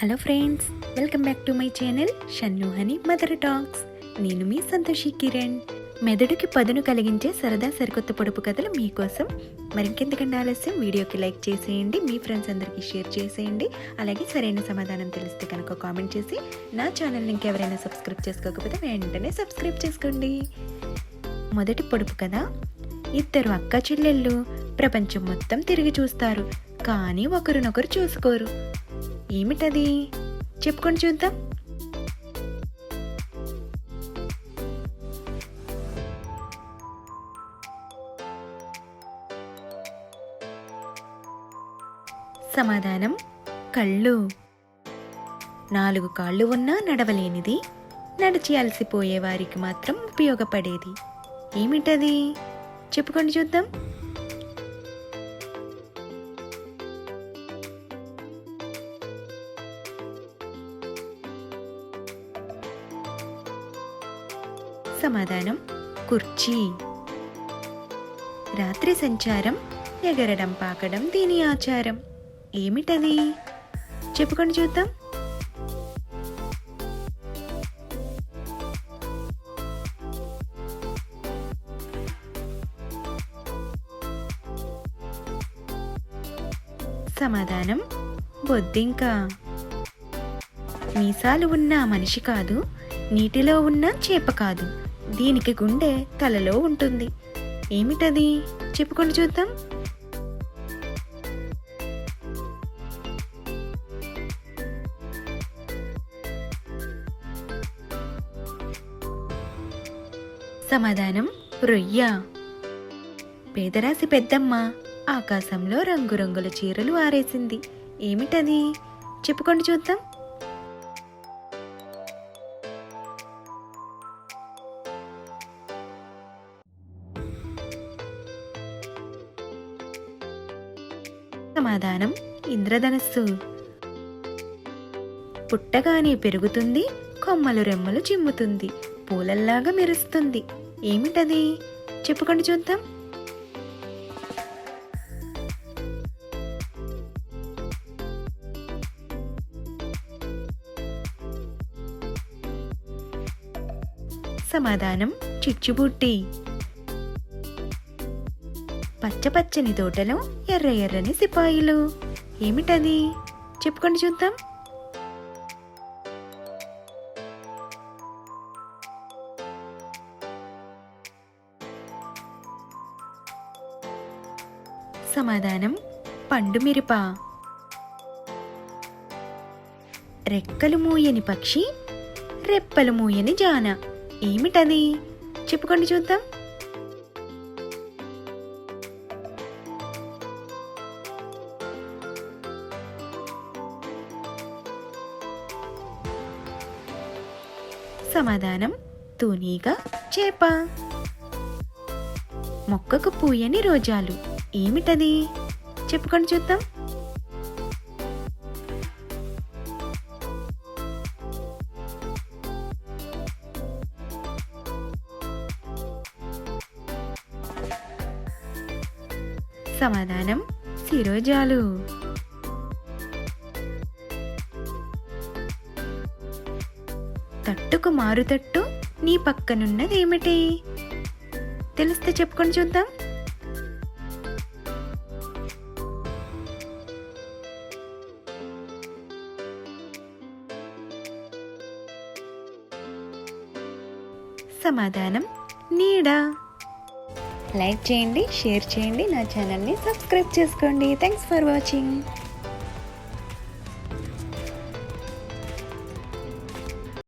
Hello friends welcome back to my channel Shannuhani mother talks. నేను మీ సంతోషి కిరణ్. మెదడుకి పదును కలిగించే సరదా సరికొత్త పొడుపు కథలు మీకోసం మరింకెందుకంటే ఆలస్యం వీడియోకి లైక్ చేసేయండి మీ ఫ్రెండ్స్ అందరికీ షేర్ చేసేయండి అలాగే సరైన సమాధానం తెలిస్తే కనుక కామెంట్ చేసి నా ఛానల్ని ఇంకెవరైనా సబ్స్క్రైబ్ చేసుకోకపోతే వెంటనే సబ్స్క్రైబ్ చేసుకోండి. మొదటి పొడుపు కదా ఇద్దరు అక్క చెల్లెళ్ళు ప్రపంచం మొత్తం తిరిగి చూస్తారు కానీ ఒకరినొకరు చూసుకోరు. ఏమిటది? చెప్పుకొని చూద్దాం. సమాధానం కళ్ళు. నాలుగు కాళ్ళు ఉన్నా నడవలేనిది నడిచి అలసిపోయే వారికి మాత్రం ఉపయోగపడేది. ఏమిటది? చెప్పుకొని చూద్దాం. సమాధానం కుర్చీ. రాత్రి సంచారం ఎగరడం పాకడం దీని ఆచారం. ఏమిటది? చెప్పుకొని చూద్దాం. సమాధానం బొద్దింక. మీసాలు ఉన్న మనిషి కాదు నీటిలో ఉన్న చేప కాదు. దీనికి గుండె తలలో ఉంటుంది. ఏమిటది? చెప్పుకొని చూద్దాం. సమాధానం రొయ్య. పేదరాశి పెద్దమ్మ ఆకాశంలో రంగురంగుల చీరలు ఆరేసింది. ఏమిటది? చెప్పుకొని చూద్దాం. సమాధానం ఇంద్రధనస్సు. పుట్టగానే పెరుగుతుంది కొమ్మలు రెమ్మలు చిమ్ముతుంది పూలల్లాగా మెరుస్తుంది. ఏమిటది? చెప్పుకొని చూద్దాం. సమాధానం చిచ్చుబుట్టి. పచ్చపచ్చని తోటలో ఎర్ర ఎర్రని సిపాయిలు. ఏమిటది? చెప్పుకోండి చూద్దాం. సమాధానం పండు మిరప. రెక్కలు మూయని పక్షి రెప్పలు మూయని జాన. ఏమిటది? చెప్పుకోండి చూద్దాం. సమాధానం తూనీగా చేప. మొక్కకు పూయని రోజాలు ఏమిటది? చెప్పుకొని చూద్దాం. సమాధానం శిరోజాలు తట్టుకు మారుతట్టు నీ పక్కనున్నదేమిటి? తెలిస్తే చెప్పుకొని చూద్దాం. సమాధానం నీడ. లైక్ చేయండి షేర్ చేయండి నా ఛానల్ని సబ్స్క్రైబ్ చేసుకోండి. Thanks for watching.